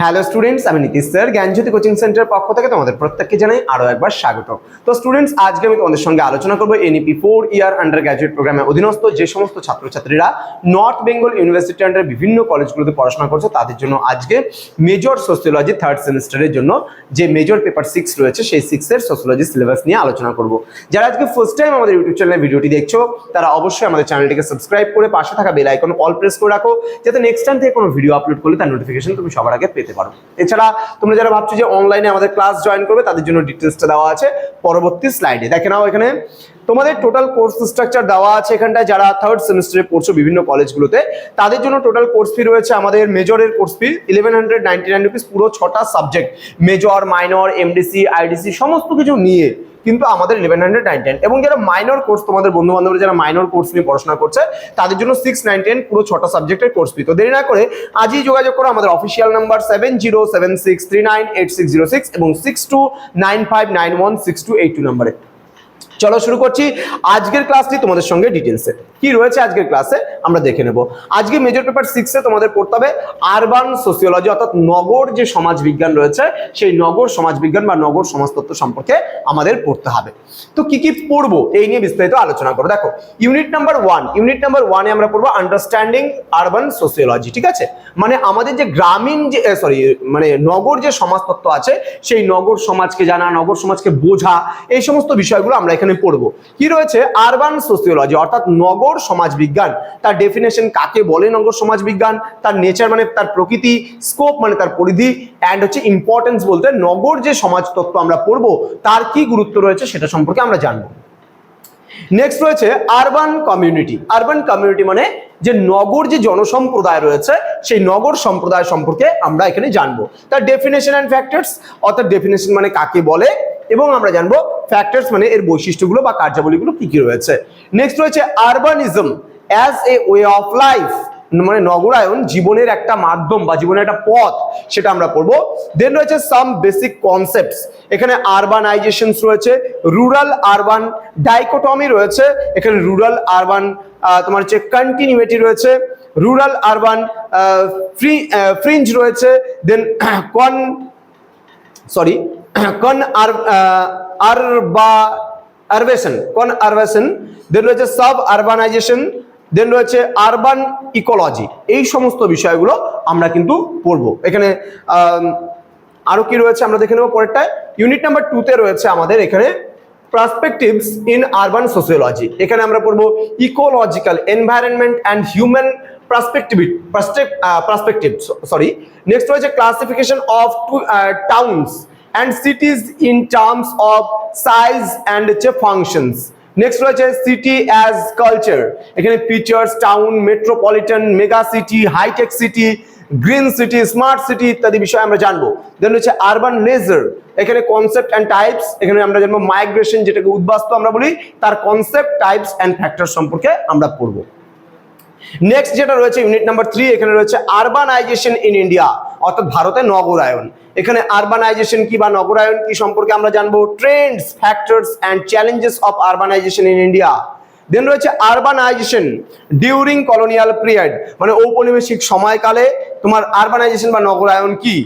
Hello students আমি Nitish sir, Gyanjyoti coaching সেন্টারের পক্ষ থেকে তোমাদের প্রত্যেককে জানাই আরও একবার স্বাগত। তো স্টুডেন্টস আজকে আমি তোমাদের সঙ্গে আলোচনা করব NEP four year undergraduate প্রোগ্রামের অধীনস্থ যে সমস্ত ছাত্রছাত্রীরা নর্থ বেঙ্গল ইউনিভার্সিটি আন্ডার বিভিন্ন কলেজগুলোতে পড়াশোনা করছে, তাদের জন্য আজকে মেজর সোসিওলজি থার্ড সেমিস্টারের জন্য যে মেজর পেপার সিক্স রয়েছে, সেই সিক্সের সোসিওলজি সিলেবাস নিয়ে আলোচনা করব। যারা আজকে ফার্স্ট টাইম আমাদের ইউটিউব চ্যানেলে ভিডিওটি দেখছ, তারা অবশ্যই আমাদের চ্যানেলটিকে সাবস্ক্রাইব করে পাশে থাকা বেল আইকন অল প্রেস করে রাখো, যাতে নেক্সট টাইম থেকে কোনো ভিডিও আপলোড করলে তার নোটিফিকেশন তুমি সবার আগে পেতে পারো। এছাড়া তোমরা যারা ভাবছ যে অনলাইনে আমাদের ক্লাস জয়েন করবে, তাদের জন্য ডিটেলসটা দেওয়া আছে পরবর্তী স্লাইডে দেখে নাও এখানে। তোমাদের টোটাল কোর্স স্ট্রাকচার দেওয়া আছে এখানটায় যারা থার্ড সেমিস্টারে পড়ছো বিভিন্ন কলেজগুলোতে তাদের জন্য টোটাল কোর্স ফি রয়েছে আমাদের মেজরের course fee eleven hundred ninety nine rupees পুরো ছটা subject major minor MDC IDC সমস্ত কিছু নিয়ে কিন্তু আমাদের ইলেভেন হান্ড্রেড নাইন টেন এবং যারা মাইনর কোর্স তোমাদের বন্ধু বান্ধবরা যারা মাইনর কোর্স নিয়ে পড়াশোনা করছে, তাদের জন্য সিক্স নাইন টেন পুরো ছটা সাবজেক্টের কোর্স ফি তো দেরি না করে আজই যোগাযোগ করো আমাদের official number seven zero seven six three nine eight six zero six এবং six two nine five nine one six two eight two নাম্বারে চলো শুরু করছি। আজকের ক্লাসটি তোমাদের সঙ্গে ডিটেলসে কি রয়েছে আজকের ক্লাসে আমরা দেখে নেব। আজকে মেজর পেপার সিক্সে তোমাদের পড়তে হবে আরবান সোসিওলজি অর্থাৎ নগর যে সমাজ বিজ্ঞান রয়েছে, সেই নগর সমাজ বিজ্ঞান বা নগর সমাজতত্ত্ব সম্পর্কে আমাদের পড়তে হবে। তো কি কি পড়ব? এই নিয়ে বিস্তারিত আলোচনা করব। দেখো unit number one unit number ওয়ানে আমরা পড়ব আন্ডারস্ট্যান্ডিং আরবান সোসিওলজি ঠিক আছে? মানে আমাদের যে গ্রামীণ যে সরি মানে নগর যে সমাজতত্ত্ব আছে, সেই নগর সমাজকে জানা, নগর সমাজকে বোঝা, এই সমস্ত বিষয়গুলো আমরা এখানে পড়ব। কি রয়েছে? আরবান সোসিওলজি অর্থাৎ নগর সমাজ বিজ্ঞান তার ডেফিনেশন কাকে বলে নগর সমাজ বিজ্ঞান তার নেচার মানে তার প্রকৃতি স্কোপ মানে তার পরিধি অ্যান্ড হচ্ছে ইম্পর্টেন্স বলতে নগর যে সমাজতত্ত্ব আমরা পড়ব, তার কি গুরুত্ব রয়েছে সেটা সম্পর্কে আমরা জানব। নেক্সট রয়েছে আরবান কমিউনিটি আরবান কমিউনিটি মানে যে নগর যে জনসম্প্রদায় রয়েছে, সেই নগর সম্প্রদায় সম্পর্কে আমরা এখানে জানব। তার ডেফিনেশন অ্যান্ড ফ্যাক্টরস অর্থাৎ ডেফিনেশন মানে কাকে বলে? এবং আমরা জানব ফ্যাক্টরস মানে এর বৈশিষ্ট্যগুলো বা কার্যাবলীগুলো কি কি রয়েছে। নেক্সট রয়েছে urbanism as a way of life মানে নগরায়ন জীবনের একটা মাধ্যম বা জীবনের একটা পথ, সেটা আমরা পড়ব। দেন রয়েছে সাম বেসিক কনসেপ্টস এখানে আরবানাইজেশন রয়েছে রুরাল আরবান ডাইকোটমি রয়েছে, এখানে রুরাল আরবান তোমার হচ্ছে কন্টিনিউটি রয়েছে রুরাল আরবান ফ্রি ফ্রিঞ্জ রয়েছে দেন কন সরি কন আর আরবা আরবেশন কন আরবেশন দেন রয়েছে সাব আরবানাইজেশন দেন রয়েছে আরবান ইকোলজি এই সমস্ত বিষয়গুলো আমরা কিন্তু পড়ব। এখানে আরও কি রয়েছে আমরা দেখে নেব পরেরটায়। ইউনিট নাম্বার টুতে রয়েছে আমাদের এখানে পার্সপেক্টিভস ইন আরবান সোসিওলজি এখানে আমরা পড়ব ecological environment and human perspective perspective sorry next রয়েছে classification of towns and cities in terms of size and হচ্ছে ফাংশনস নেক্সট রয়েছে সিটি অ্যাজ কালচার এখানে features town metropolitan mega city hitech city green city smart city ইত্যাদি বিষয়ে আমরা জানব। Then রয়েছে urban leisure এখানে কনসেপ্ট অ্যান্ড টাইপস এখানে আমরা জানব মাইগ্রেশন যেটাকে উদ্বাস্তু আমরা বলি, তার কনসেপ্ট টাইপস অ্যান্ড ফ্যাক্টর সম্পর্কে আমরা পড়ব। নেক্সট যেটা রয়েছে ইউনিট নাম্বার থ্রি এখানে রয়েছে আরবানাইজেশন ইন ইন্ডিয়া অর্থাৎ ভারতে নগরায়ন। এখানে আরবানাইজেশন কি বা নগরায়ন কি সম্পর্কে আমরা জানব? Trends factors and challenges of urbanization in India then রয়েছে আরবানাইজেশন ডিউরিং কলোনিয়াল পিরিয়ড মানে ঔপনিবেশিক সময়কালে তোমার আরবানাইজেশন বা নগরায়ন কি?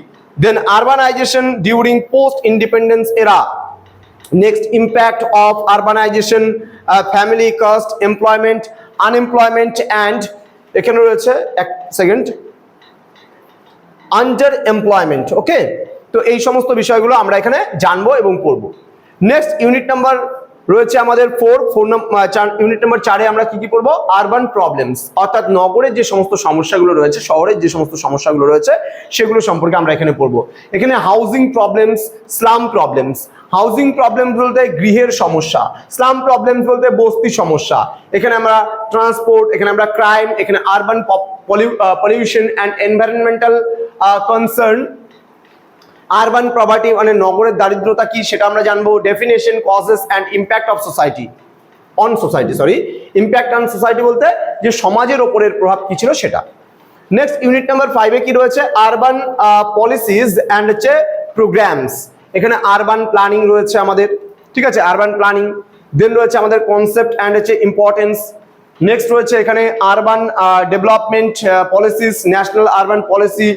Then urbanization during post independence era next impact of urbanization family caste employment unemployment and এখানে রয়েছে, এক সেকেন্ড আন্ডার এমপ্লয়মেন্ট ওকে তো এই সমস্ত বিষয়গুলো আমরা এখানে জানব এবং পড়ব। নেক্সট ইউনিট নাম্বার রয়েছে আমাদের ফোর ফোর ইউনিট নাম্বার চারে আমরা কি কি পড়ব? আরবান প্রবলেমস অর্থাৎ নগরের যে সমস্ত সমস্যাগুলো রয়েছে শহরের যে সমস্ত সমস্যাগুলো রয়েছে, সেগুলো সম্পর্কে আমরা এখানে পড়ব। এখানে housing problems slum problems housing problem বলতে গৃহের সমস্যা স্লাম প্রবলেম বলতে বস্তি সমস্যা। এখানে আমরা ট্রান্সপোর্ট এখানে আমরা ক্রাইম এখানে urban pollution and environmental concern urban property মানে নগরের দারিদ্রতা কি সেটা আমরা জানব। Definition causes and impact of society on society sorry impact on society বলতে যে সমাজের ওপরের প্রভাব কি ছিল সেটা। নেক্সট ইউনিট নাম্বার ফাইভে কি রয়েছে? আরবান পলিসিস অ্যান্ড হচ্ছে প্রোগ্রামস এখানে আরবান প্ল্যানিং রয়েছে আমাদের। ঠিক আছে আরবান প্ল্যানিং দেন রয়েছে আমাদের কনসেপ্ট অ্যান্ড হচ্ছে ইম্পর্টেন্স নেক্সট রয়েছে এখানে urban development policies national urban policy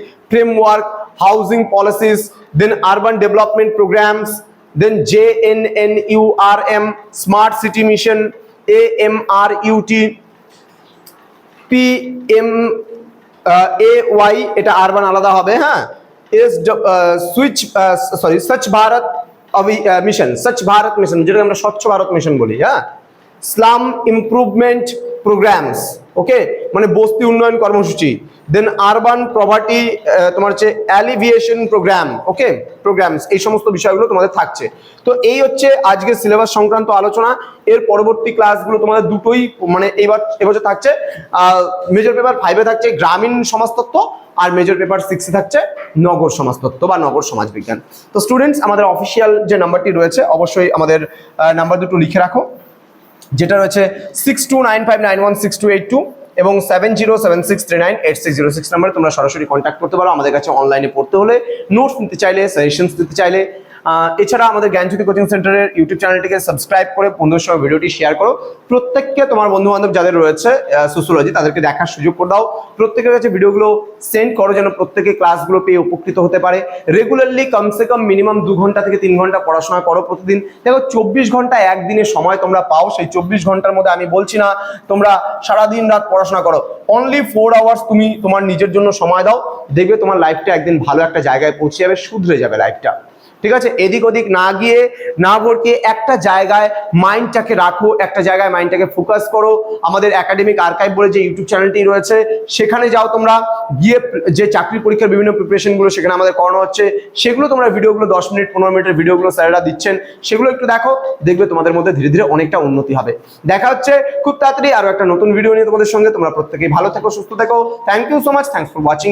N N U R M smart city mission A M R U T P M A Y এটা আরবান আলাদা হবে হ্যাঁ? S switch sorry স্বচ্ছ Bharat mission স্বচ্ছ Bharat mission যেটাকে আমরা স্বচ্ছ ভারত মিশন বলি হ্যাঁ? স্লাম ইমপ্রুভমেন্ট প্রোগ্রামস ওকে মানে বস্তি উন্নয়ন কর্মসূচি। দেন আরবান প্রভার্টি তোমার হচ্ছে অ্যালিভিয়েশন প্রোগ্রাম ওকে প্রোগ্রামস এই সমস্ত বিষয়গুলো তোমাদের থাকছে। তো এই হচ্ছে আজকের সিলেবাস সংক্রান্ত আলোচনা। এর পরবর্তী ক্লাসগুলো তোমাদের দুটোই মানে এবার এবছর থাকছে মেজর পেপার ফাইভে থাকছে গ্রামীণ সমাজতত্ত্ব আর মেজর পেপার সিক্সে থাকছে নগর সমাজতত্ত্ব বা নগর সমাজবিজ্ঞান। তো স্টুডেন্টস আমাদের অফিসিয়াল যে নাম্বারটি রয়েছে, অবশ্যই আমাদের নাম্বার দুটো লিখে রাখো। যেটা রয়েছে six two nine five nine one six two eight two এবং seven zero seven six three nine eight six zero six নাম্বারে তোমরা সরাসরি কন্ট্যাক্ট করতে পারো। আমাদের কাছে অনলাইনে পড়তে হলে নোটস নিতে চাইলে সাজেশনস দিতে চাইলে এছাড়া আমাদের জ্ঞানজ্যোতি কোচিং সেন্টারের ইউটিউব চ্যানেলটিকে সাবস্ক্রাইব করে বন্ধুদের সঙ্গে ভিডিওটি শেয়ার করো। প্রত্যেককে তোমার বন্ধু বান্ধব যাদের রয়েছে সোশ্যোলজি তাদেরকে দেখার সুযোগ করে দাও। প্রত্যেকের কাছে ভিডিওগুলো সেন্ড করো যেন প্রত্যেকে ক্লাসগুলো পেয়ে উপকৃত হতে পারে। রেগুলারলি কমসে কম মিনিমাম দু ঘণ্টা থেকে তিন ঘণ্টা পড়াশোনা করো প্রতিদিন। দেখো, চব্বিশ ঘণ্টা একদিনের সময় তোমরা পাও, সেই চব্বিশ ঘণ্টার মধ্যে আমি বলছি না, তোমরা সারাদিন রাত পড়াশোনা করো। অনলি ফোর আওয়ার্স তুমি তোমার নিজের জন্য সময় দাও। দেখবে তোমার লাইফটা একদিন ভালো একটা জায়গায় পৌঁছে যাবে, শুধরে যাবে লাইফটা ঠিক আছে? এদিক ওদিক না গিয়ে, না ভরকে একটা জায়গায় মাইন্ডটাকে রাখো, একটা জায়গায় মাইন্ডটাকে ফোকাস করো। আমাদের একাডেমিক আর্কাইভ বলে যে ইউটিউব চ্যানেলটি রয়েছে, সেখানে যাও তোমরা। গিয়ে যে চাকরি পরীক্ষার বিভিন্ন প্রিপারেশনগুলো সেখানে আমাদের করানো হচ্ছে, সেগুলো তোমরা ভিডিওগুলো দশ মিনিট, পনেরো মিনিটের ভিডিওগুলো স্যারেরা দিচ্ছেন, সেগুলো একটু দেখো, দেখবে তোমাদের মধ্যে ধীরে ধীরে অনেকটা উন্নতি হবে। দেখা হচ্ছে খুব তাড়াতাড়ি আরও একটা নতুন ভিডিও নিয়ে তোমাদের সঙ্গে। তোমরা প্রত্যেকেই ভালো থেকো, সুস্থ থেকো। Thank you so much thanks for watching